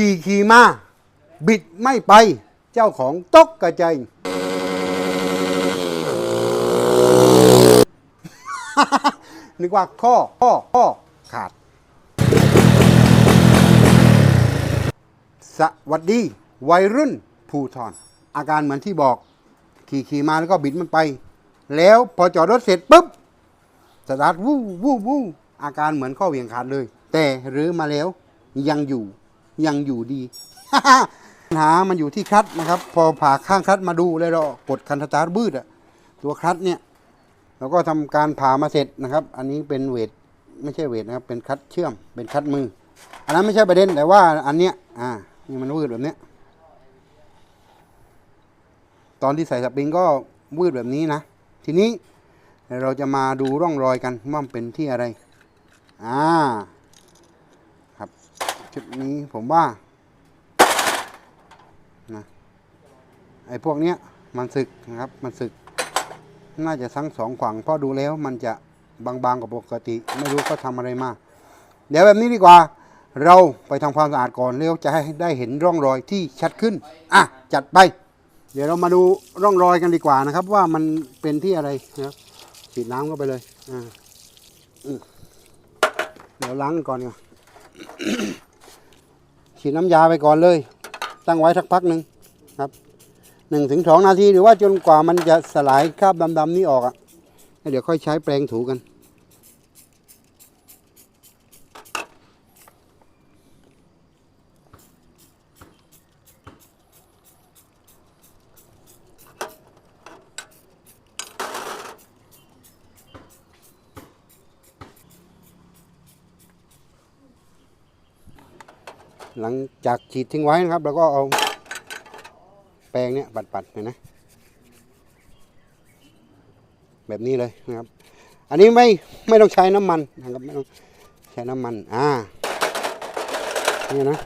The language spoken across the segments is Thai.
ขี่ขี่มา บิดไม่ไป เจ้าของตกกระจายนึกว่าข้อข้อข้อขาด สวัสดี วัยรุ่นภูทรอาการเหมือนที่บอก ขี่ขี่มาแล้วก็บิดมันไป แล้วพอจอดรถเสร็จปุ๊บสตาร์ทวู้วู้วู้อาการเหมือนข้อเหวี่ยงขาดเลย แต่รื้อมาแล้วยังอยู่ ยังอยู่ดีปัญหามันอยู่ที่คลัตนะครับ พอผ่าข้างคลัตมาดูเลยเรากดคันสตาร์ทบืดอะตัวคลัตเนี่ยเราก็ทำการผ่ามาเสร็จนะครับ อันนี้เป็นเวทไม่ใช่เวทนะครับ เป็นคัตเชื่อม เป็นคัตมือ อันนั้นไม่ใช่ประเด็นแต่ว่าอันเนี้ย อ่า นี่มันวืดแบบเนี้ย ตอนที่ใส่สปริงก็วืดแบบนี้นะ ทีนี้เราจะมาดูร่องรอยกันว่ามันเป็นที่อะไร อ่า ชุดนี้ผมว่านะไอ้พวกเนี้ยมันสึกนะครับมันสึก น่าจะทั้งสองฝั่งเพราะดูแล้วมันจะบางๆกว่าปกติ ไม่รู้เขาทำอะไรมาเดี๋ยวแบบนี้ดีกว่า เราไปทำความสะอาดก่อนแล้วจะให้ได้เห็นร่องรอยที่ชัดขึ้นอะจัดไป เดี๋ยวเรามาดูร่องรอยกันดีกว่านะครับ ว่ามันเป็นที่อะไรนะครับฉีดน้ำเข้าไปเลยอ่าเดี๋ยวล้างก่อนก่อน ฉีดน้ำยาไปก่อนเลย ตั้งไว้สักพักหนึ่งครับหนึ่งถึงสองนาทีหรือว่าจนกว่ามันจะสลายคราบดำๆนี้ออกอะ่ะแล้เดี๋ยวค่อยใช้แปรงถูกัน หลังจากฉีดทิ้งไว้นะครับ แล้วก็เอาแปรงเนี้ยปัดๆเห็นไหมแบบนี้เลยนะครับ อันนี้ไม่ไม่ต้องใช้น้ำมันนะครับไม่ต้องใช้น้ำมัน อ่านี่นะ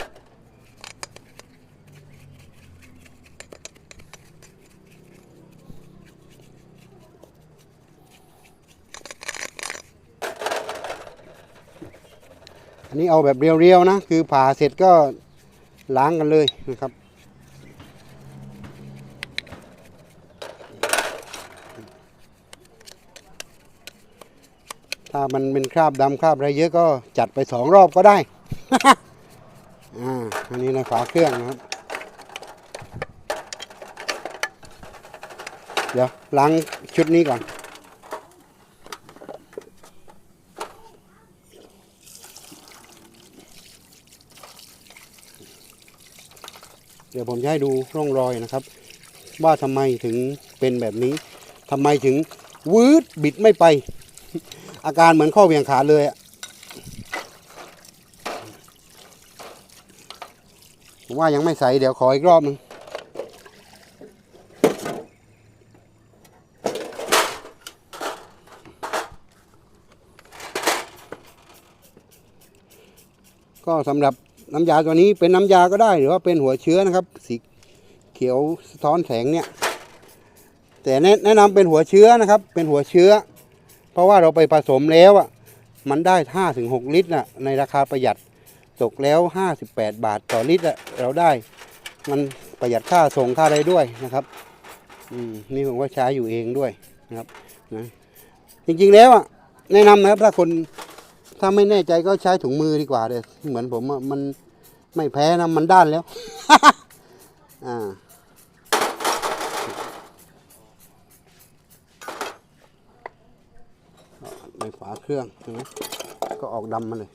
อันนี้เอาแบบเรียวๆนะ คือผ่าเสร็จก็ล้างกันเลยนะครับถ้ามันเป็นคราบดำคราบอะไรเยอะก็จัดไปสองรอบก็ได้ อ่า อันนี้ในฝาเครื่องนะครับ เดี๋ยวล้างชุดนี้ก่อน เดี๋ยวผมจะให้ดูร่องรอยนะครับ ว่าทำไมถึงเป็นแบบนี้ทำไมถึงวืดบิดไม่ไป อาการเหมือนข้อเหวี่ยงขาเลยผมว่ายังไม่ใสเดี๋ยวขออีกรอบหนึงก็สำหรับ น้ำยาตัวนี้เป็นน้ำยาก็ได้หรือว่าเป็นหัวเชื้อนะครับ สีเขียวสะท้อนแสงเนี่ย แต่แนะแนะนำเป็นหัวเชื้อนะครับ เป็นหัวเชื้อ เพราะว่าเราไปผสมแล้วอะมันได้ห้าถึงหกลิตรน่ะในราคาประหยัดตกแล้วห้าสิบแปดบาทต่อลิตรอะเราได้มันประหยัดค่าส่งค่าอะไรด้วยนะครับอืมนี่ผมก็ใช้อยู่เองด้วยนะครับนะจริงๆแล้วอะแนะนำนะครับถ้าคน ถ้าไม่แน่ใจก็ใช้ถุงมือดีกว่าเลยเหมือนผมอะมันไม่แพ้นะมันด้านแล้ว อ่าในฝาเครื่องใช่ไหมก็ออกดำมาเลย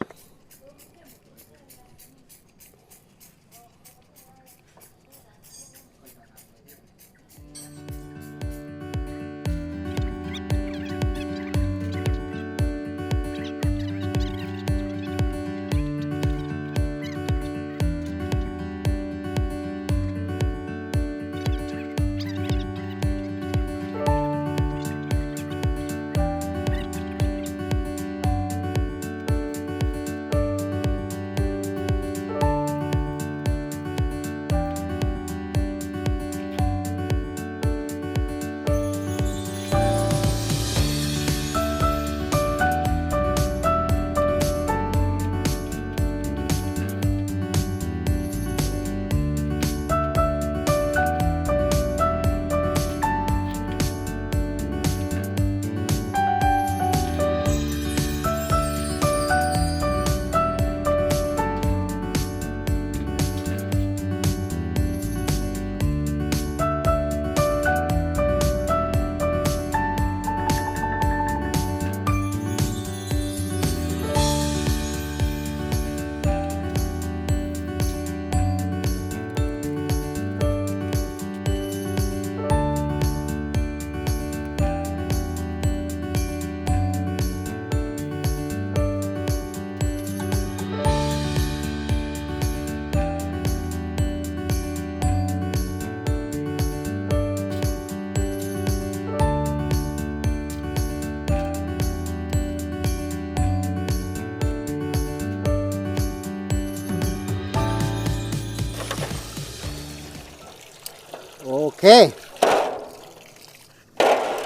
เค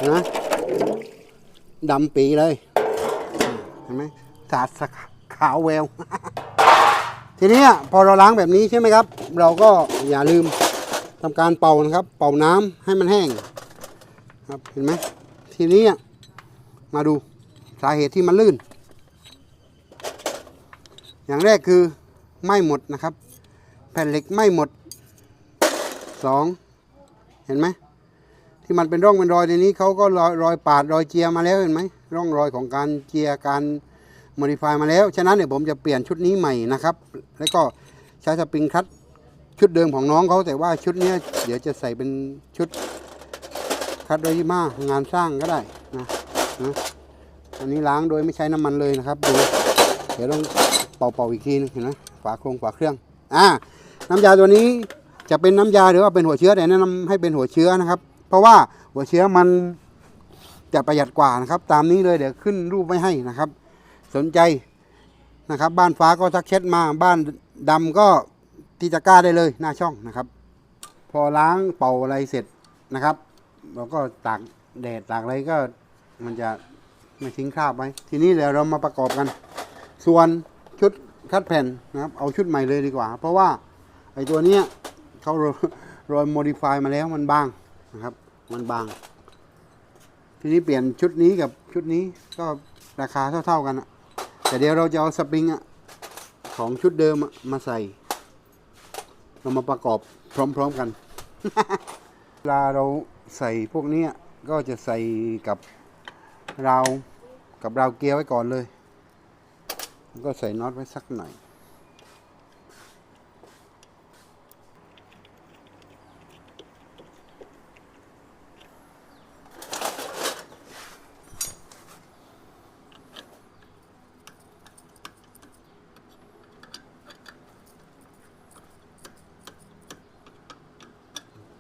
นะดำปีเลย เห็นไหมสาดสะขาวแวว ทีนี้พอเราล้างแบบนี้ใช่ไหมครับ เราก็อย่าลืมทำการเป่านะครับ เป่าน้ำให้มันแห้ง ครับเห็นไหมทีนี้มาดูสาเหตุที่มันลื่น อย่างแรกคือไม้หมดนะครับ แผ่นเหล็กไม้หมดสอง เห็นไหมที่มันเป็นร่องเป็นรอยในนี้เขาก็รอยรอยปาดรอยเจียมาแล้วเห็นไหมร่องรอยของการเจียการโมดิฟายมาแล้ว ฉะนั้นเนี่ยผมจะเปลี่ยนชุดนี้ใหม่นะครับ แล้วก็ใช้สปริงคัตชุดเดิมของน้องเขาแต่ว่าชุดนี้เดี๋ยวจะใส่เป็นชุดคัตโดยมางานสร้างก็ได้นะนะอันนี้ล้างโดยไม่ใช้น้ำมันเลยนะครับดูเดี๋ยวต้องเป่าๆอีกทีนึงเห็นไหมฝาโครงฝาเครื่องอ่าน้ำยาตัวนี้ จะเป็นน้ำยาหรือว่าเป็นหัวเชื้อแต่แนะนำให้เป็นหัวเชื้อนะครับ เพราะว่าหัวเชื้อมันจะประหยัดกว่านะครับ ตามนี้เลยเดี๋ยวขึ้นรูปไว้ให้นะครับ สนใจนะครับ บ้านฟ้าก็ทักแชทมาบ้านดำก็ที่ตะกร้าได้เลยหน้าช่องนะครับ พอล้างเป่าอะไรเสร็จนะครับเราก็ตากแดดตากอะไรก็มันจะไม่ทิ้งคราบไว้ทีนี้เดี๋ยวเรามาประกอบกัน ส่วนชุดคัดแผ่นนะครับ เอาชุดใหม่เลยดีกว่า เพราะว่าไอ้ตัวเนี้ย เขาโรยโมดิฟายมาแล้วมันบางนะครับ มันบาง ทีนี้เปลี่ยนชุดนี้กับชุดนี้ก็ราคาเท่าๆกันอะแต่เดี๋ยวเราจะเอาสปริงอะของชุดเดิมมาใส่ เรามาประกอบพร้อมๆกันเวลาเราใส่พวกนี้ก็จะใส่กับราวกับราวเกียร์ไว้ก่อนเลยแล้วก็ใส่น็อตไว้สักหน่อย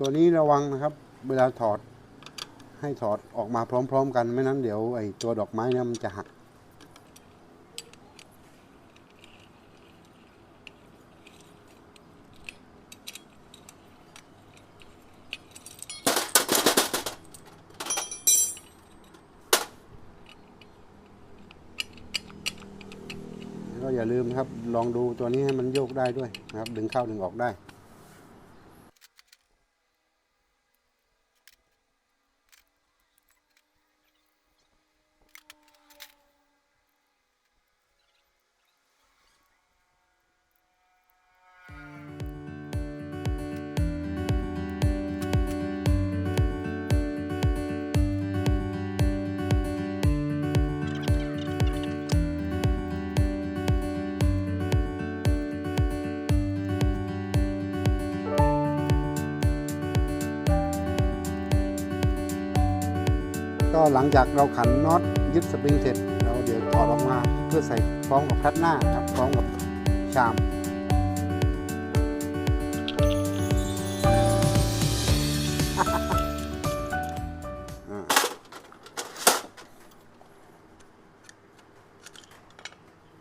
ตัวนี้ระวังนะครับ เวลาถอดให้ถอดออกมาพร้อม ๆ กันไม่นั้นเดี๋ยวไอ้ตัวดอกไม้เนี่ยมันจะหักแล้วก็อย่าลืมนะครับ ลองดูตัวนี้ให้มันโยกได้ด้วยนะครับ ดึงเข้าดึงออกได้ หลังจากเราขันน็อตยึดสปริงเสร็จ เราเดี๋ยวถอดออกมาเพื่อใส่พร้อมกับคัดหน้านะครับพร้อมกับชาม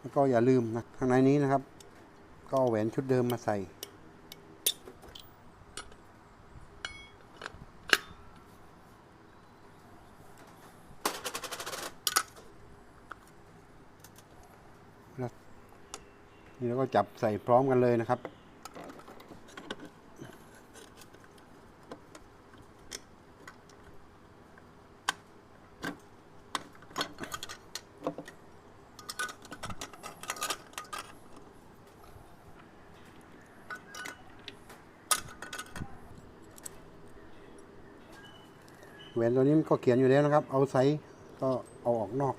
แล้วก็อย่าลืมนะข้างในนี้นะครับ ก็เอาแหวนชุดเดิมมาใส่ นี่เราก็จับใส่พร้อมกันเลยนะครับ แหวนตัวนี้มันก็เขียนอยู่แล้วนะครับ เอาไซส์ก็เอาออกนอก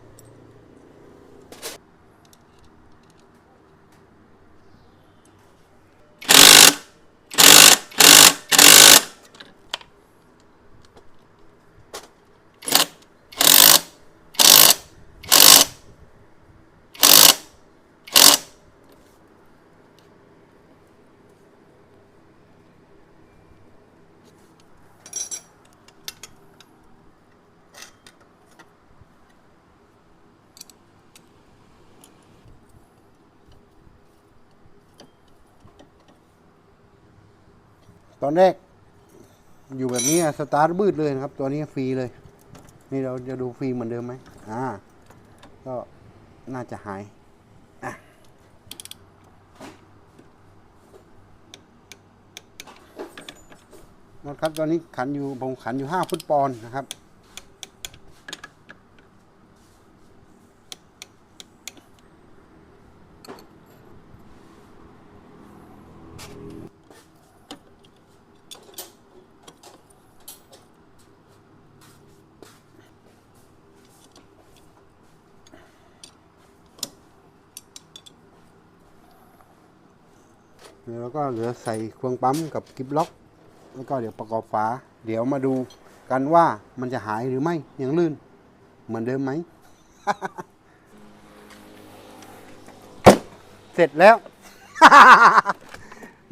ตอนแรก อยู่แบบนี้สตาร์ทบืดเลยนะครับ ตัวนี้ฟรีเลย นี่เราจะดูฟรีเหมือนเดิมไหมอ่า ก็น่าจะหายอะนะครับตอนนี้ขันอยู่ผมขันอยู่ห้าฟุตปอนนะครับ แล้วก็เหลือใส่ควงปั๊มกับกิบล็อก แล้วก็เดี๋ยวประกอบฝา เดี๋ยวมาดูกันว่ามันจะหายหรือไม่ยังลื่น เหมือนเดิมไหม เสร็จแล้ว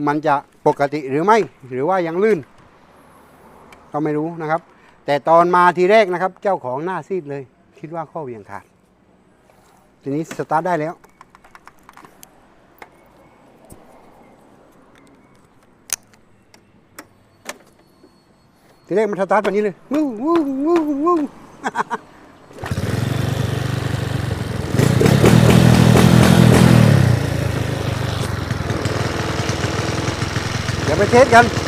มันจะปกติหรือไม่ หรือว่ายังลื่น ก็ไม่รู้นะครับ แต่ตอนมาทีแรกนะครับ เจ้าของหน้าซีดเลย คิดว่าข้อเวียงขาด ทีนี้สตาร์ทได้แล้ว ทีแรกมันสตาร์ทแบบนี้เลยวู้วู้วู้วู้เดี๋ยวไปเทสกัน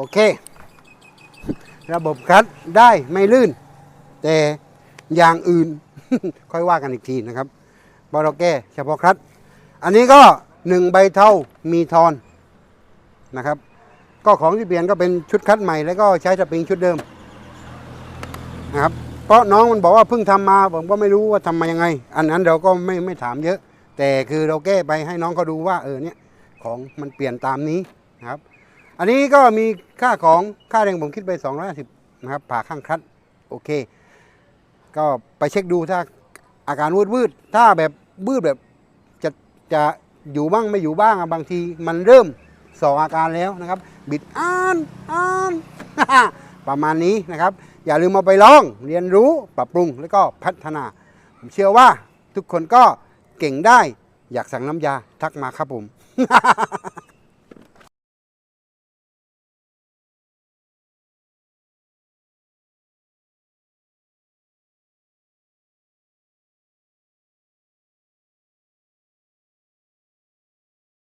อเค ระบบคัดได้ไม่ลื่น แต่อย่างอื่น ค่อยว่ากันอีกทีนะครับบอเราแก้เฉพาะคัดอันนี้ก็หนึ่งใบเท่ามีทอนนะครับ ก็ของที่เปลี่ยนก็เป็นชุดคัดใหม่แล้วก็ใช้สปริงชุดเดิมนะครับเพราะน้องมันบอกว่าเพิ่งทำมาผมก็ไม่รู้ว่าทำมายังไง อันนั้นเราก็ไม่ไม่ถามเยอะ แต่คือเราแก้ไปให้น้องเขาดูว่าเออเนี่ยของมันเปลี่ยนตามนี้นะครับ อันนี้ก็มีค่าของค่าแรงผมคิดไป 250 นะครับ ผ่าข้างคลัดโอเค ก็ไปเช็คดูถ้าอาการวืดวืดถ้าแบบบืดแบบจะจะอยู่บ้างไม่อยู่บ้างบางทีมันเริ่มสออาการแล้วนะครับ บิดอ่านอ่านประมาณนี้นะครับ อย่าลืมมาไปลองเรียนรู้ปรับปรุงแล้วก็พัฒนา ผมเชื่อว่าทุกคนก็เก่งได้อยากสั่งน้ำยาทักมาครับผม